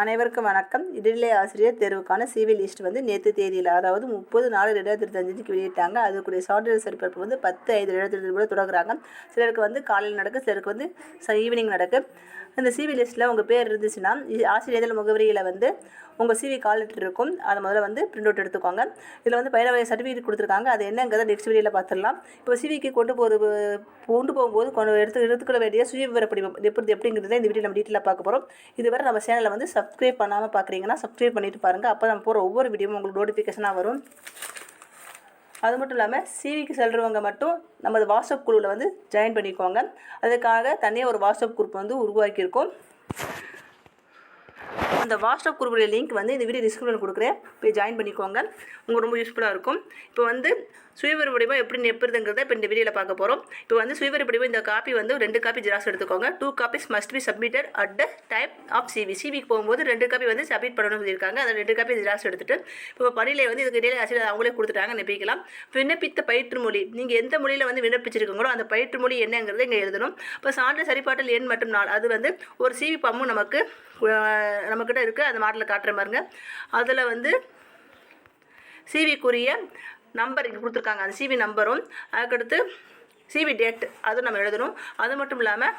அனைவருக்கும் வணக்கம். இடைநிலை ஆசிரியர் தேர்வுக்கான சிவில் லிஸ்ட் வந்து நேற்று தேதியில் அதாவது முப்பது நாலு ரெண்டாயிரத்தி இருபத்தஞ்சுக்கு வெளியிட்டாங்க. அதுக்குரிய சான்றிதழ் சரிபார்ப்பு வந்து பத்து ஐந்து ரெண்டாயிரத்தி இருபது கூட தொடங்குறாங்க. சிலருக்கு வந்து காலையில் நடக்கு சிலருக்கு வந்து ஈவினிங் நடக்கு. இந்த சிவி லிஸ்ட்டில் உங்கள் பேர் இருந்துச்சுன்னா இ- ஆசிரியர் முகவரியில் வந்து உங்கள் சிவி கால் லெட்டர் இருக்கும். அதை முதல்ல வந்து பிரிண்ட் அவுட் எடுத்துக்கோங்க. இதில் வந்து பயிர வகை சர்டிஃபிகேட் கொடுத்துருக்காங்க. அது என்னங்கிறத நெக்ஸ்ட் வீடியோவில் பார்த்துடலாம் இப்போ சிவிக்கு கொண்டு போகிறது கொண்டு போகும்போது கொண்டு எடுத்து எடுத்துக்கொள்ள வேண்டிய சுய விவர படிவம் எப்படி எப்படிங்கிறத இந்த வீடியோ நம்ம டீட்டெயிலாக பார்க்க போகிறோம் இதுவரை நம்ம சேனலை வந்து சப்ஸ்கிரைப் பண்ணாமல் பார்க்குறீங்கன்னா சப்ஸ்கிரைப் பண்ணிட்டு பாருங்கள் அப்போ நம்ம போகிற ஒவ்வொரு வீடியோவும் உங்களுக்கு நோட்டிஃபிகேஷனாக வரும். அது மட்டும் இல்லாமல் சிவிக்கு செல்றவங்க மட்டும் நமது வாட்ஸ்அப் குழுவில் வந்து ஜாயின் பண்ணிக்கோங்க. அதுக்காக தனியாக ஒரு வாட்ஸ்அப் குரூப் வந்து உருவாக்கியிருக்கோம். அந்த வாட்ஸ்அப் குரூப்புடைய லிங்க் வந்து இந்த வீடியோ டிஸ்கிரிப்ஷன் கொடுக்குறேன். போய் ஜாயின் பண்ணிக்கோங்க. உங்களுக்கு ரொம்ப யூஸ்ஃபுல்லாக இருக்கும். இப்போ வந்து சுயவிவர வடிவம் எப்படி எப்படிங்கிறத இப்போ இந்த வீடியோவில் பார்க்க போகிறோம் இப்போ வந்து சுயவிவர வடிவம் இந்த காப்பி வந்து ரெண்டு காப்பி ஜெராக்ஸ் எடுத்துக்கோங்க. Two copies must be submitted at the time of CV சிவிக்கு போகும்போது ரெண்டு காப்பி வந்து சப்மிட் பண்ணணும்னு சொல்லியிருக்காங்க. அந்த ரெண்டு காப்பி ஜெராக்ஸ் எடுத்துட்டு இப்போ பணியில் வந்து இதுக்கு இடையில ஆசிரியர் அவங்களே கொடுத்துட்டாங்க நெப்பிக்கலாம் விண்ணப்பித்த பயிற்று மொழி நீங்கள் எந்த மொழியில் வந்து விண்ணப்பிச்சிருக்கீங்களோ அந்த பயிற்று மொழி என்னங்கிறது இங்கே எழுதணும். இப்போ சான்று சரிபாட்டல் எண் மற்றும் நாள் அது வந்து ஒரு சிவி பம்மும் நமக்கு நம்மக்கிட்ட இருக்குது அந்த மாடலில் காட்டுற மாதிரிங்க அதில் வந்து சிவிக்குரிய நம்பர் இங்கே கொடுத்துருக்காங்க. அந்த சிவி நம்பரும் அதுக்கடுத்து சிவி டேட் அதுவும் நம்ம எழுதணும். அது மட்டும் இல்லாமல்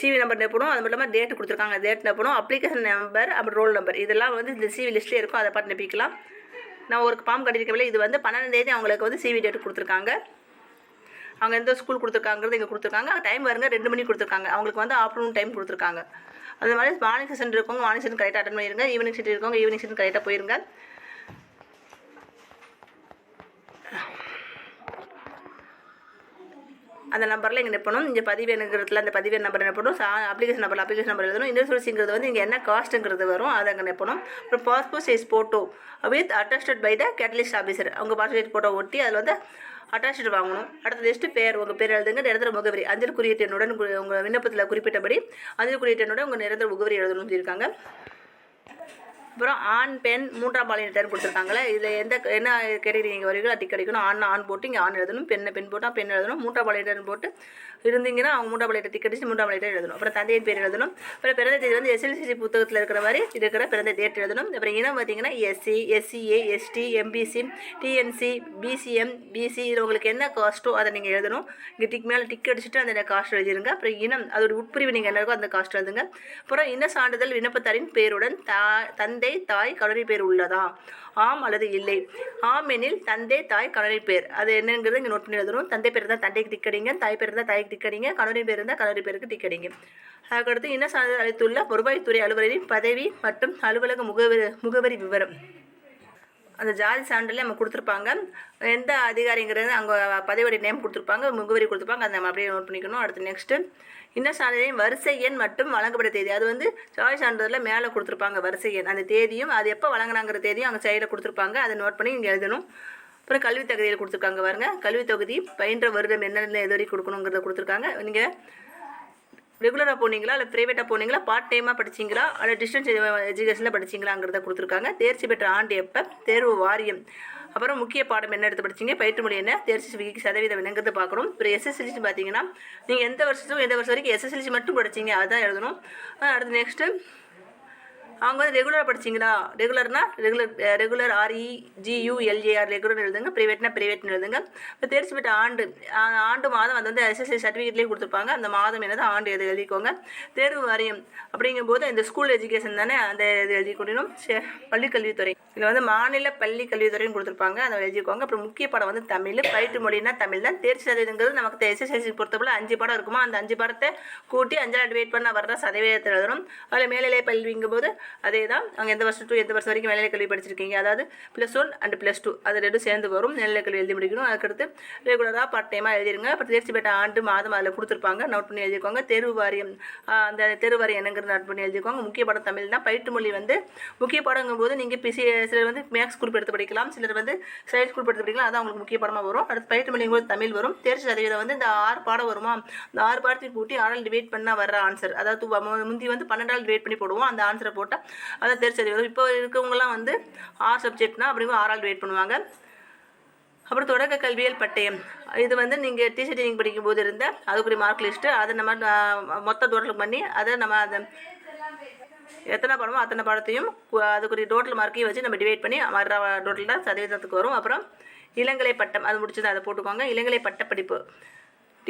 சிவி நம்பர் நெப்பணும் அது மட்டும் இல்லாமல் டேட் கொடுத்துருக்காங்க. டேட் நெப்பணும் அப்ளிகேஷன் நம்பர் அப்புறம் ரோல் நம்பர் இதெல்லாம் வந்து இந்த சிவி லிஸ்ட்லேயே இருக்கும். அதை பார்த்து நெப்பிக்கலாம் நான் ஒரு ஃபார்ம் கட்டியிருக்கவில்லை இது வந்து பன்னெண்டாம் தேதி அவங்களுக்கு வந்து சிவி டேட் கொடுத்துருக்காங்க. அவங்க எந்த ஸ்கூல் கொடுத்துருக்காங்கிறது இங்கே கொடுத்துருக்காங்க. டைம் வருங்க ரெண்டு மணிக்கு கொடுத்துருக்காங்க. அவங்களுக்கு வந்து ஆஃப்டர்நூன் டைம் கொடுத்துருக்காங்க. அது மாதிரி மார்னிங் செஷன் இருக்கவங்க மார்னிங் செஷன் கரெக்டாக அட்டன் பண்ணிடுங்க ஈவினிங் செஷன் இருக்கவங்க ஈவினிங் செஷன் கரெக்டாக போயிருங்க. அந்த நம்பரில் இங்கே நிற்பணும் இங்கே பதிவு எண்ணுங்கிறதுல அந்த பதிவு நம்பர் நிற்பணும் சா அப்ளிகேஷன் நம்பர் அப்ளிகேஷன் நம்பர் எழுதணும். இன்சூரன்ஸுங்கிறது வந்து இங்கே என்ன காஸ்ட்டுங்கிறது வரும் அதை அங்கே நிற்பணும் அப்புறம் passport size photo with attested by the gazetted officer அவங்க பாஸ்போர்ட் ஃபோட்டோ ஒட்டி அதில் வந்து அட்டாச்டு வாங்கணும். அடுத்த லிஸ்ட்டு பேர் உங்கள் பேர் எழுதுங்க நிரந்தர முகவரி. அஞ்சல் குறியீட்டு எண்ணுடன் உங்கள் விண்ணப்பத்தில் குறிப்பிட்டபடி அஞ்சல் குறியீட்டு எண்ணுடன் உங்கள் நிரந்தர முகவரி எழுதணும்னு சொல்லியிருக்காங்க. அப்புறம் ஆண் பெண் மூன்றாம் பாலினத்தர் கொடுத்துருக்காங்களே இதில் எந்த என்ன கேட்டகரி நீங்கள் வரீங்களோ டிக் கிடைக்கணும் ஆண் ஆண் போட்டு இங்கே ஆண் எழுதணும் பெண்ணை பெண் போட்டால் பெண் எழுதணும். மூன்றாம் பாலினத்தர் போட்டு இருந்தீங்கன்னா அவங்க மூன்றாம் பாலினத்தை டிக் அடிச்சு மூன்றாம் பாலினத்தை எழுதணும். அப்புறம் தந்தையின் பேர் எழுதணும். அப்புறம் பிறந்த தேதி வந்து எஸ்எல்சிசி புத்தகத்தில் இருக்கிற மாதிரி இருக்கிற பிறந்த டேட் எழுதணும். அப்புறம் இனம் பார்த்தீங்கன்னா SC SCA ST MBC DNC BCM BC இதில் உங்களுக்கு என்ன காஸ்ட்டோ அதை நீங்கள் எழுதணும். இங்கே டிக் மேலே டிக் அடிச்சுட்டு அந்த காஸ்ட் எழுதிருங்க. அப்புறம் இனம் அதோட உட்பிரிவு நீங்கள் என்ன இருக்கோ அந்த காஸ்ட் எழுதுங்க. அப்புறம் இன சான்றிதழ் விண்ணப்பத்தாரின் பேருடன் தா தந்தை தந்தை தாய் கணவரி பேர் உள்ளதா? ஆம் அல்லது இல்லை? ஆம் எனில் தந்தை தாய் கணவரி பேர். அது என்னங்கிறது இங்கே நோட் பண்ணி எழுதணும். தந்தை பேர் இருந்தால் தந்தைக்கு டிக்கடிங்க தாய் பேர் இருந்தால் தாய்க்கு டிக்கடிங்க அடிங்க பேர் இருந்தால் கணவரி பேருக்கு டிக்கடிங்க அதுக்கடுத்து இன சான்றிதழ் அளித்துள்ள வருவாய்த்துறை அலுவலரின் பதவி மற்றும் அலுவலக முகவரி முகவரி விவரம். அந்த ஜாதி சான்றிதழ் நம்ம கொடுத்துருப்பாங்க. எந்த அதிகாரிங்கிறது அங்கே பதவியோட நேம் கொடுத்துருப்பாங்க முகவரி கொடுத்துருப்பாங்க அதை நம்ம அப்படியே நோட் பண்ணிக்கணும். அடுத்து நெக்ஸ்ட்டு இன்ன சான்றிதழின் வரிசை எண் மற்றும் வழங்கப்பட்ட தேதி. அது வந்து ஜாதி சான்றிதழில் மேலே கொடுத்துருப்பாங்க வரிசை எண். அந்த தேதியும் அது எப்போ வழங்கினாங்கிற தேதியும் அங்கே சைடில் கொடுத்துருப்பாங்க. அதை நோட் பண்ணி இங்கே எழுதணும். அப்புறம் கல்வி தகுதியில் கொடுத்துருக்காங்க பாருங்கள் கல்வி தொகுதி பயின்ற வருடம் என்னென்ன எது வரைக்கும் கொடுக்கணுங்கிறத கொடுத்துருக்காங்க. நீங்கள் ரெகுலராக போனீங்களா? இல்லை ப்ரைவேட்டாக போனீங்களா? பார்ட் டைமாக படிச்சீங்களா? அல்ல டிஸ்டன்ஸ் எஜுகேஷனில் படிச்சீங்களாங்கிறத கொடுத்துருக்காங்க. தேர்ச்சி பெற்ற ஆண்டு எப்போ? தேர்வு வாரியம். அப்புறம் முக்கிய பாடம் என்ன எடுத்து படிச்சீங்க? பயிற்று மொழி என்ன? தேர்ச்சி விகிக்கு சதவீதம் என்னங்கிறது பார்க்கணும். அப்புறம் எஸ்எஸ்எல்சி பார்த்தீங்கன்னா நீங்கள் எந்த வருஷத்துக்கும் எந்த வருஷம் வரைக்கும் எஸ்எஸ்எல்சி மட்டும் படிச்சீங்க. அதுதான் எழுதணும். அடுத்து நெக்ஸ்ட்டு அவங்க வந்து ரெகுலராக படிச்சீங்களா? ரெகுலர்னா regular regular R E G U L A R regular எழுதுங்க. ப்ரைவேட்னா ப்ரைவேட்னு எழுதுங்க. இப்போ தேர்ச்சி பெற்ற ஆண்டு ஆண்டு மாதம் அது வந்து எஸ்எஸ்சி சர்டிஃபிகேட்லேயே கொடுத்துருப்பாங்க. அந்த மாதம் என்னது? ஆண்டு எது எழுதிக்கோங்க. தேர்வு வாரியம் அப்படிங்கும்போது இந்த ஸ்கூல் எஜுகேஷன் தானே அந்த இது எழுதி கொடுக்கணும் பள்ளிக்கல்வித்துறை. இதில் வந்து மாநில பள்ளி கல்வித்துறைன்னு கொடுத்துருப்பாங்க. அதை எழுதிக்கோங்க. அப்புறம் முக்கிய பாடம் வந்து தமிழ். பயிற்று மொழினா தமிழ் தான். தேர்ச்சி சதவீதங்கிறது நமக்கு எஸ்எஸ்எல்சி பொறுத்தவரை அஞ்சு பாடம் இருக்குமா? அந்த அஞ்சு பாடத்தை கூட்டி அஞ்சாவது வெயிட் பண்ண வர்ற சதவீதத்தில் எழுதணும். அதில் மேல்நிலை கல்விங்கும் போது அதே தான் அங்கே எந்த வருஷம் டூ எந்த வருஷம் வரைக்கும் மேல்நிலை கல்வி படிச்சிருக்கீங்க? அதாவது plus one and plus two அது ரெண்டும் சேர்ந்து வரும். மேல்நிலை கல்வி எழுதி முடிக்கணும். அதுக்கடுத்து ரெகுலராக பார்ட் டைமாக எழுதிருங்க. அப்புறம் தேர்ச்சி பெற்ற ஆண்டு மாதம் அதில் கொடுத்துருப்பாங்க. நோட் பண்ணி எழுதிக்கோங்க. தேர்வு வாரியம் அந்த தேர்வு வாரியம் என்னங்கிறது நோட் பண்ணி எழுதிக்கோங்க. முக்கிய பாடம் தமிழ் தான் பயிற்று மொழி வந்து முக்கிய பாடங்கும் போது நீங்கள் பிசி சிலர் வந்து மேக்ஸ் குரூப் எடுத்து படிக்கலாம். சிலர் வந்து சயின்ஸ் குரூப் எடுத்து படிக்கலாம். அதான் உங்களுக்கு முக்கிய பாடமாக வரும். அடுத்து பயிற்று மொழிங்கும் போது தமிழ் வரும். தேர்ச்சி சதவீதம் வந்து இந்த ஆறு பாடம் வருமா? இந்த ஆறு பாடத்தையும் கூட்டி ஆறால் டிவைட் பண்ணால் வர்ற ஆன்சர் அதாவது மு- முந்தி வந்து பன்னெண்டால் டிவைட் பண்ணி போடுவோம். அந்த ஆன்சரை போட்டால் அதான் தேர்ச்சி இப்போ இருக்கவங்கலாம் வந்து ஆர் சப்ஜெக்ட்னா அப்படிங்கும் ஆறால் வெயிட் பண்ணுவாங்க. அப்புறம் தொடக்க கல்வியல் பட்டயம். இது வந்து நீங்கள் டீச்சர் ட்ரைனிங் படிக்கும்போது இருந்த அதுக்குரிய மார்க் லிஸ்ட்டு அதை நம்ம மொத்த டோட்டல் பண்ணி அதை நம்ம அதை எத்தனை படமோ அத்தனை படத்தையும் அதுக்குரிய டோட்டல் மார்க்கையும் வச்சு நம்ம டிவைட் பண்ணி வர்ற டோட்டல் தான் சதவீதத்துக்கு வரும். அப்புறம் இளங்கலை பட்டம் அது முடிச்சது அதை போட்டுக்கோங்க. இளங்கலை பட்டப்படிப்பு.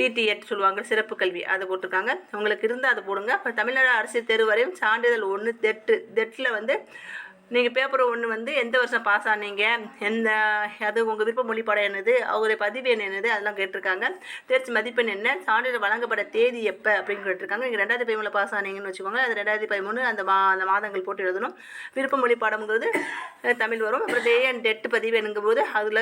டிடிஎட் சொல்லுவாங்க சிறப்பு கல்வி. அதை போட்டிருக்காங்க. உங்களுக்கு இருந்தால் அதை போடுங்க. அப்புறம் தமிழ்நாடு அரசு தேர்வு வரையும் சான்றிதழ் ஒன்று தெட்டு தெட்டில் வந்து நீங்கள் பேப்பர் ஒன்று வந்து எந்த வருஷம் பாஸ் ஆனீங்க? எந்த அது உங்கள் விருப்ப மொழிப்பாடம் என்னது? அவருடைய பதிவு எண் என்னது? அதெல்லாம் கேட்டிருக்காங்க. தேர்ச்சி மதிப்பெண் என்ன? சான்றிதழ் வழங்கப்பட தேதி எப்போ? அப்படின்னு கேட்டிருக்காங்க. நீங்கள் ரெண்டாயிரத்தி பதிமூணில் பாஸ் ஆனீங்கன்னு வச்சுக்கோங்க அது ரெண்டாயிரத்தி பதிமூணு அந்த மா அந்த மாதங்கள் போட்டு எழுதணும். விருப்ப மொழிப்பாடம்ங்கிறது தமிழ் வரும். அப்புறம் டே அண்ட் டெட் பதிவு என்னும்போது அதில்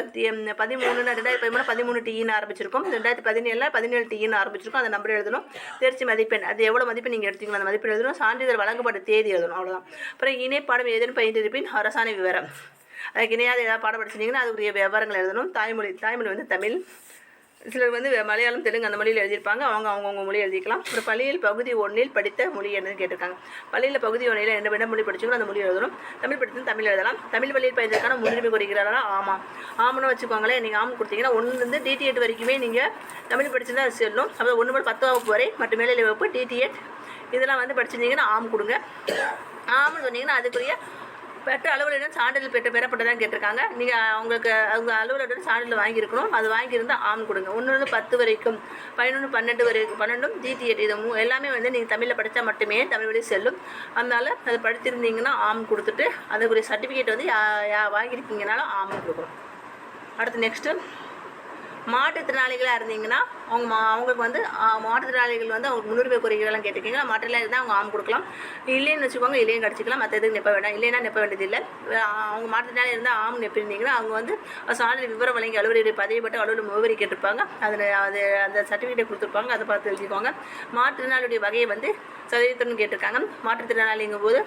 பதிமூணு ரெண்டாயிரத்தி பதிமூணு பதிமூணு டீன்னு ஆரம்பிச்சிருக்கோம். ரெண்டாயிரத்தி பதினேழில் பதினேழு டீன்னு ஆரம்பிச்சிருக்கோம். அந்த நம்பர் எழுதணும். தேர்ச்சி மதிப்பெண் அது எவ்வளோ மதிப்பெண் நீங்கள் எடுத்தீங்களோ அந்த மதிப்பெண் எழுதணும். சான்றிதழ் வழங்கப்பட்ட தேதி எழுதணும். அவ்வளோதான் அப்புறம் இணை பாடம் ஏதேனும் பயின்றிருப்பின் அரசாணை விவரம். அதுக்கு இணையாக ஏதாவது பாடம் படிச்சிட்டிங்கன்னா அதுக்குரிய விவரங்கள் எழுதணும். தாய்மொழி தாய்மொழி வந்து தமிழ். சிலர் வந்து மலையாளம் தெலுங்கு அந்த மொழியில் எழுதியிருப்பாங்க. அவங்க அவங்கவுங்க மொழி எழுதிக்கலாம். அப்புறம் பள்ளியில் பகுதி ஒன்றில் படித்த மொழி என்னன்னு கேட்டிருக்காங்க. பள்ளியில் பகுதி ஒன்றில் என்ன என்ன மொழி படிச்சுக்கணும் அந்த மொழி எழுதணும். தமிழ் படித்து தமிழ் எழுதலாம். தமிழ் பள்ளியில் பயின்றதுக்கான முன்னுரிமை கொடுக்கிறாரா ஆமாம் ஆமான்னு வச்சுக்கோங்களேன் நீங்கள் ஆமாம் கொடுத்தீங்கன்னா ஒன்றுலேருந்து டிடிஎட் வரைக்குமே நீங்கள் தமிழ் படிச்சிருந்தா அது செல்லும். அப்புறம் ஒன்று முதல் பத்து வகுப்பு வரை மற்றும் மேலே வகுப்பு டிடிஎட் இதெல்லாம் வந்து படிச்சிருந்தீங்கன்னா ஆம் கொடுங்க. ஆம்னு சொன்னீங்கன்னா அதுக்குரிய பெற்ற அலுவலரிடம் சான்றிதழ் பெற்ற பெறப்பட்டதான் கேட்டிருக்காங்க. நீங்கள் அவங்களுக்கு அவங்க அலுவலரிடம் சான்றிதழ் வாங்கியிருக்கணும். அது வாங்கியிருந்தால் ஆம் கொடுங்க. ஒன்றுலேருந்து பத்து வரைக்கும் பதினொன்று பன்னெண்டு வரைக்கும் பன்னெண்டும் ஜிடிஎட் இது மூ எல்லாமே வந்து நீங்கள் தமிழில் படித்தா மட்டுமே தமிழ் வழி செல்லும். அதனால் அது படித்திருந்தீங்கன்னா ஆம் கொடுத்துட்டு அதுக்குரிய சர்டிஃபிகேட் வந்து யா யா வாங்கியிருக்கீங்கனாலும் ஆம் கொடுக்கணும். அடுத்து நெக்ஸ்ட்டு மாற்றுத்திறனாளிகளாக இருந்தீங்கன்னா அவங்க மா அவங்களுக்கு வந்து மாற்றுத்திறனாளிகள் வந்து அவங்க முன்னுரிமை குறைகள்லாம் கேட்டிருக்கீங்க மாற்றலாம் இருந்தால் அவங்க ஆம் கொடுக்கலாம். இல்லைன்னு வச்சுக்கோங்க இல்லையும் கிடச்சிக்கலாம். மற்ற எதுவும் நிற்ப வேண்டாம். இல்லைன்னா நிப்ப வேண்டியதில்லை அவங்க மாற்றுத்திறனாளி இருந்தால் ஆம் நிற்பிருந்தீங்கன்னா அவங்க வந்து சான்றிதழ் விவரம் வழங்கி அலுவலருடைய பதவிப்பட்ட அலுவலர் முகவரி கேட்டிருப்பாங்க. அதில் அது அந்த சர்டிஃபிகேட்டை கொடுத்துருப்பாங்க. அதை பார்த்து தெரிஞ்சுக்கோங்க. மாற்றுத்திறனாளியுடைய வகையை வந்து சதவீதத்துடன் கேட்டிருக்காங்க. மாற்றுத்திறனாளிங்கும் போது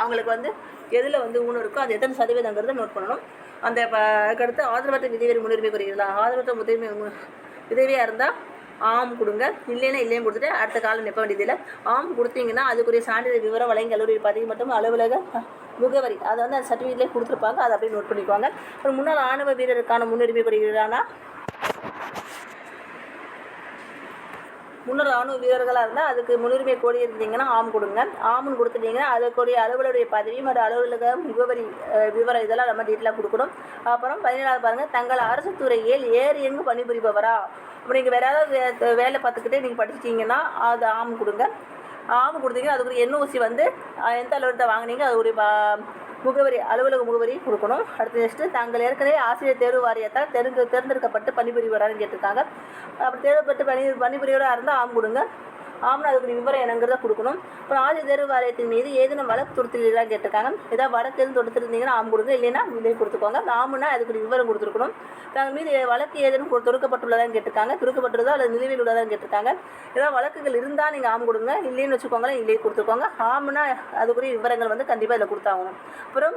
அவங்களுக்கு வந்து எதில் வந்து ஊனம் இருக்கோ அது எத்தனை சதவீதங்கிறத நோட் பண்ணணும். அந்த ப அதுக்கடுத்து ஆதரவற்ற விதவியர் முன்னுரிமை குறைகிறதா ஆதரவற்ற உதவி உதவியாக இருந்தால் ஆம் கொடுங்க. இல்லைன்னா இல்லையும் கொடுத்துட்டு அடுத்த காலம் நிற்க வேண்டியதில்லை ஆம் கொடுத்தீங்கன்னா அதுக்குரிய சான்றிதழ் விவரம் வழங்கி கல்லூரி பதிவு மற்றும் அலுவலக முகவரி அதை வந்து அந்த சர்டிஃபிகேட்லேயே கொடுத்துருப்பாங்க. அதை அப்படியே நோட் பண்ணிக்குவாங்க. அப்புறம் முன்னாள் ஆணவ வீரருக்கான முன்னுரிமை குறைகிறானா முன்னர் ராணுவ வீரர்களாக இருந்தால் அதுக்கு முன்னுரிமை கோரி இருந்தீங்கன்னா ஆம் கொடுங்க. ஆம்னு கொடுத்துட்டீங்கன்னா அதுக்குரிய அலுவலருடைய பதவி மற்றும் அலுவலக முகவரி விவரம் இதெல்லாம் நம்ம டீட்டெயிலாக கொடுக்கணும். அப்புறம் பதினேழாவது பாருங்கள் தங்கள் அரசு துறையில் ஏறு எங்கு பணிபுரிபவரா? இப்போ நீங்கள் வேறு ஏதாவது வே- வேலை பார்த்துக்கிட்டே நீங்கள் படிச்சிட்டிங்கன்னா அது ஆம் கொடுங்க. ஆம் கொடுத்தீங்கன்னா அதுக்குரிய என்ஓசி வந்து எந்த அலுவலகத்தை வாங்குனீங்க அதுக்குரிய ஒரு முகவரி அலுவலக முகவரி கொடுக்கணும். அடுத்து நெக்ஸ்ட்டு தாங்கள் ஏற்கனவே ஆசிரியர் தேர்வு வாரியத்தால் தேர்ந்து தேர்ந்தெடுக்கப்பட்டு பணிபுரிவரான்னு கேட்டிருக்காங்க. அப்படி தேர்வுப்பட்டு பணி பணிபுரியவராக இருந்தால் ஆம் கொடுங்க. ஆம்னு அதுக்கு விவரம் என்னங்கிறத கொடுக்கணும். அப்புறம் ஆதி தேர்வு மீது ஏதேனும் வழக்கு தொடுத்துருக்கீங்களான்னு கேட்டிருக்காங்க. ஏதாவது வழக்கு எதுவும் தொடுத்துருந்தீங்கன்னா ஆம் கொடுங்க இல்லைன்னா விதை கொடுத்துக்கோங்க. ஆமுன்னா அதுக்கு விவரம் கொடுத்துருக்கணும். தங்கள் மீது வழக்கு ஏதேனும் கொ- தொடுக்கப்பட்டுள்ளதான்னு கேட்டிருக்காங்க. துடுக்கப்பட்டுள்ளதோ அல்லது நிலுவையில் உள்ளதான்னு கேட்டிருக்காங்க. ஏதாவது வழக்குகள் இருந்தால் நீங்கள் ஆம் கொடுங்க இல்லைன்னு வச்சுக்கோங்களேன் இல்லையே கொடுத்துக்கோங்க. ஆம்னா அதுக்குரிய விவரங்கள் வந்து கண்டிப்பாக இதில் கொடுத்தாகணும். அப்புறம்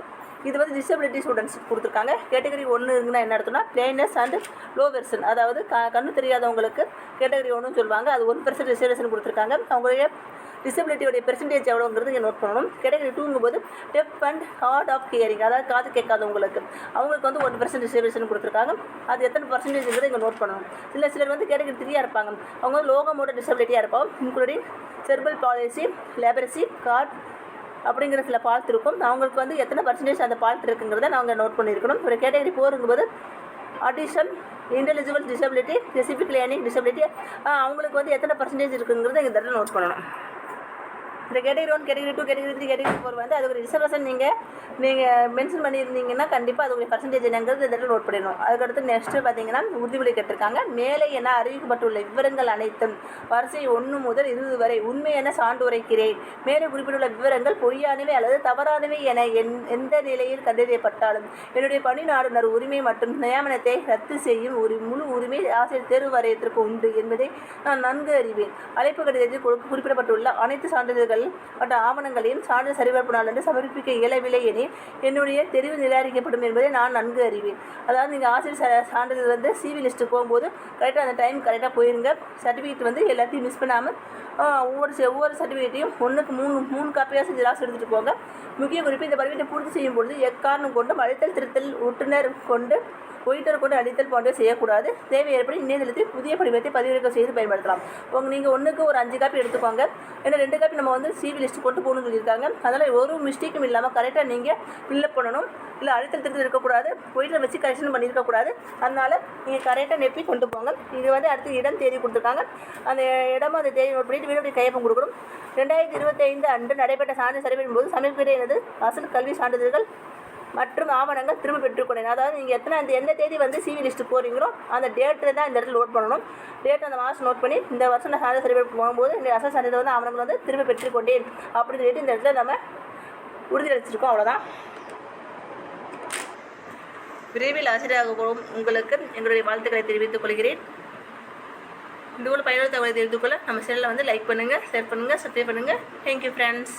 இது வந்து டிசபிலிட்டி ஸ்டூடெண்ட்ஸ் கொடுத்துருக்காங்க. கேட்டகரி ஒன்று இருக்குன்னா என்ன அர்த்தம்னா பிளைனஸ் அண்ட் லோ வெர்சன் அதாவது க கண்ணு தெரியாதவங்களுக்கு கேட்டகரி ஒன்றுன்னு சொல்லுவாங்க. அது ஒன் பெர்சன்ட் ரிசர்வேஷன் கொடுத்துருக்காங்க. அவங்களுடைய டிசபிலிட்டியோடைய பெர்சன்டேஜ் எவ்வளோங்கிறது இங்கே நோட் பண்ணணும். கேட்டகரி டூங்கும் போது deaf and hard of hearing அதாவது காது கேட்காதவங்களுக்கு. அவங்களுக்கு வந்து ஒன் பர்சன்ட் ரிசர்வேஷன் கொடுத்துருக்காங்க. அது எத்தனை பர்சன்டேஜ்ங்கிறது இங்கே நோட் பண்ணணும். இல்லை சிலர் வந்து கேட்டகரி த்ரீயாக இருப்பாங்க. அவங்க வந்து லோகமோட டிசபிலிட்டியாக இருப்பாங்க. Including cerebral palsy leprosy cured அப்படிங்கிற சில பால் இருக்கும். அவங்களுக்கு வந்து எத்தனை பர்சன்டேஜ் அந்த பால்ட் இருக்குங்கிறத நாங்கள் நோட் பண்ணியிருக்கணும். ஒரு category போகிறங்கும்போது autism intellectual disability specific learning disability அவங்களுக்கு வந்து எத்தனை பர்சன்டேஜ் இருக்குங்கிறத இந்த தடவை நோட் பண்ணணும். இந்த category one category two category three category four வந்து அதுக்கு ரிசர்வேஷன் நீங்கள் நீங்கள் மென்ஷன் பண்ணியிருந்தீங்கன்னா கண்டிப்பாக அதுக்கு பர்சன்டேஜ் என்னங்கிறது இந்த நோட் பண்ணிடணும். அதுக்கடுத்து நெக்ஸ்ட்டு பார்த்தீங்கன்னா உறுதிமொழி கேட்டிருக்காங்க. மேலே என அறிவிக்கப்பட்டுள்ள விவரங்கள் அனைத்தும் வரிசை ஒன்று முதல் இருபது வரை உண்மை என சான்று உரைக்கிறேன். மேலே குறிப்பிட்டுள்ள விவரங்கள் பொய்யானவை அல்லது தவறானவை என என் எந்த நிலையில் கண்டறியப்பட்டாலும் என்னுடைய பணி நாடுனர் உரிமை மற்றும் நியமனத்தை ரத்து செய்யும் ஒரு முழு உரிமை ஆசிரியர் தேர்வு வாரியத்திற்கு உண்டு என்பதை நான் நன்கு அறிவேன். அழைப்பு கடிதத்தில் குறிப்பிடப்பட்டுள்ள அனைத்து சான்றிதழ்கள் மற்றும் ஆவணங்களையும் சான்று சரிபார்ப்பு நாள் என்று சமர்ப்பிக்க இயலவில்லை எனில் என்னுடைய தெரிவு நிராகரிக்கப்படும் என்பதை நான் நன்கு அறிவேன். அதாவது நீங்கள் ஆசிரியர் சான்றிதழ் வந்து சிவி லிஸ்ட்டு போகும்போது கரெக்டாக அந்த டைம் கரெக்டாக போயிருங்க. சர்டிஃபிகேட் வந்து எல்லாத்தையும் மிஸ் பண்ணாமல் ஒவ்வொரு ஒவ்வொரு சர்டிஃபிகேட்டையும் ஒன்றுக்கு மூணு மூணு காப்பியாக செஞ்சு ஜெராக்ஸ் எடுத்துகிட்டு போங்க. முக்கிய குறிப்பு இந்த பதிவேட்டை பூர்த்தி செய்யும் பொழுது எக்காரணம் கொண்டும் வழித்தல் திருத்தல் ஒட்டுநர் கொண்டு பொய்த்தர் கொண்டு அடித்தல் போன்றவை செய்யக்கூடாது. தேவை ஏற்படி இணையதளத்தில் புதிய படிவத்தை பதிவிறக்கம் செய்து பயன்படுத்தலாம். உங்க நீங்கள் ஒன்றுக்கு ஒரு அஞ்சு காப்பி எடுத்துக்கோங்க. ஏன்னா ரெண்டு காப்பி நம்ம வந்து சிவி லிஸ்ட் கொண்டு போகணும்னு சொல்லியிருக்காங்க. அதனால் ஒரு மிஸ்டேக்கும் இல்லாமல் கரெக்டாக நீங்கள் ஃபில்லப் பண்ணணும். இல்லை அழுத்தல் திருத்தல் இருக்கக்கூடாது. பொய்ட்டில் வச்சு கரெக்ஷன் பண்ணியிருக்கக்கூடாது அதனால் நீங்கள் கரெக்டாக நெப்பி கொண்டு போங்க. இது வந்து அடுத்து இடம் தேதி கொடுத்துருக்காங்க. அந்த இடமும் அந்த தேதி நோட் பண்ணிட்டு வீடு கையப்பம் கொடுக்கணும். ரெண்டாயிரத்தி இருபத்தி ஐந்து அன்று நடைபெற்ற சான்று சரிவின் போது சமீபத்திய எனது அசல் கல்வி சான்றிதழ்கள் மற்றும் ஆவணங்கள் திரும்ப பெற்றுக்கொண்டேன் அதாவது நீங்கள் எத்தனை அந்த எந்த தேதி வந்து சிவி லிஸ்ட் போகிறீங்களோ அந்த டேட்டில் தான் இந்த இடத்துல நோட் பண்ணணும். டேட் அந்த மாதம் நோட் பண்ணி இந்த வருஷம் நான் சான்றிதழ் சர்டிஃபிகேட் போகும்போது இந்த அசல் சான்றிதழ் வந்து ஆவணங்கள் வந்து திரும்ப பெற்றுக்கொண்டேன் அப்படின்னு சொல்லிட்டு இந்த இடத்துல நம்ம உறுதியளிச்சிருக்கோம். அவ்வளோதான் விரைவில் ஆசிரியராக போகும் உங்களுக்கு எங்களுடைய வாழ்த்துக்களை தெரிவித்துக் கொள்கிறேன். இந்த ஊரில் பயனுள்ள தகவலை தெரிந்து கொள்ள நம்ம சேனலை வந்து லைக் பண்ணுங்கள் ஷேர் பண்ணுங்கள் சப்ஸ்கிரைப் பண்ணுங்கள் தேங்க்யூ ஃப்ரெண்ட்ஸ்